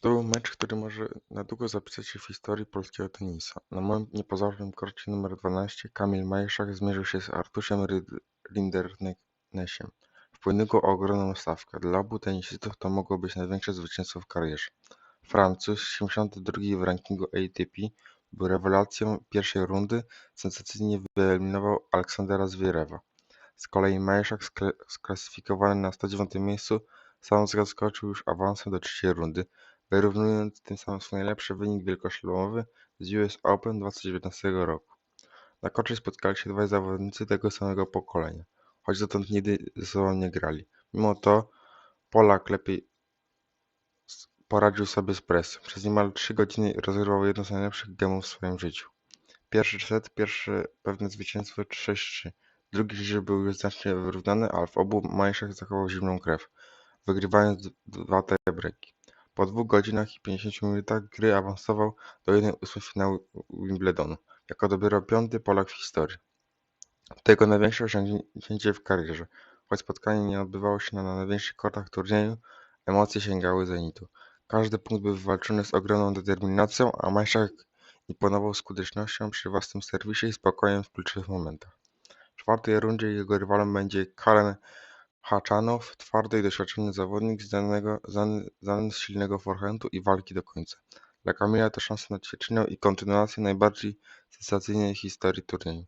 To był mecz, który może na długo zapisać się w historii polskiego tenisa. Na moim niepozornym korcie numer 12 Kamil Majszak zmierzył się z Artuszem Rinderknessiem w pojedynku o ogromną stawkę. Dla obu tenisistów to mogło być największe zwycięstwo w karierze. Francuz, 72 w rankingu ATP, był rewelacją pierwszej rundy, sensacyjnie wyeliminował Aleksandra Zwierewa. Z kolei Majszak, sklasyfikowany na 109 miejscu, sam zaskoczył już awansem do trzeciej rundy, wyrównując tym samym swój najlepszy wynik wielkoszlemowy z US Open 2019 roku. Na korcie spotkali się dwaj zawodnicy tego samego pokolenia, choć dotąd nigdy ze sobą nie grali. Mimo to Polak lepiej poradził sobie z presją. Przez niemal trzy godziny rozgrywał jedno z najlepszych gemów w swoim życiu. Pierwszy set, pierwsze pewne zwycięstwo 6-3. Drugi set był już znacznie wyrównany, ale w obu majszach zachował zimną krew, wygrywając dwa tiebreaki. Po dwóch godzinach i 50 minutach gry awansował do 1/8 finału Wimbledonu, jako dopiero piąty Polak w historii. To jego największe osiągnięcie w karierze. Choć spotkanie nie odbywało się na największych kortach turnieju, emocje sięgały zenitu. Każdy punkt był wywalczony z ogromną determinacją, a Majszak imponował skutecznością przy własnym serwisie i spokojem w kluczowych momentach. W czwartej rundzie jego rywalem będzie Karen Haczanow, twardy i doświadczony zawodnik znany z silnego forehandu i walki do końca. Dla Kamila to szansa na ćwierćfinał i kontynuację najbardziej sensacyjnej historii turnieju.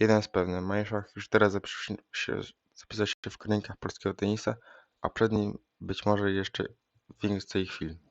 Jeden jest pewny, Majszak już teraz zapisał się w kronikach polskiego tenisa, a przed nim być może jeszcze więcej chwil.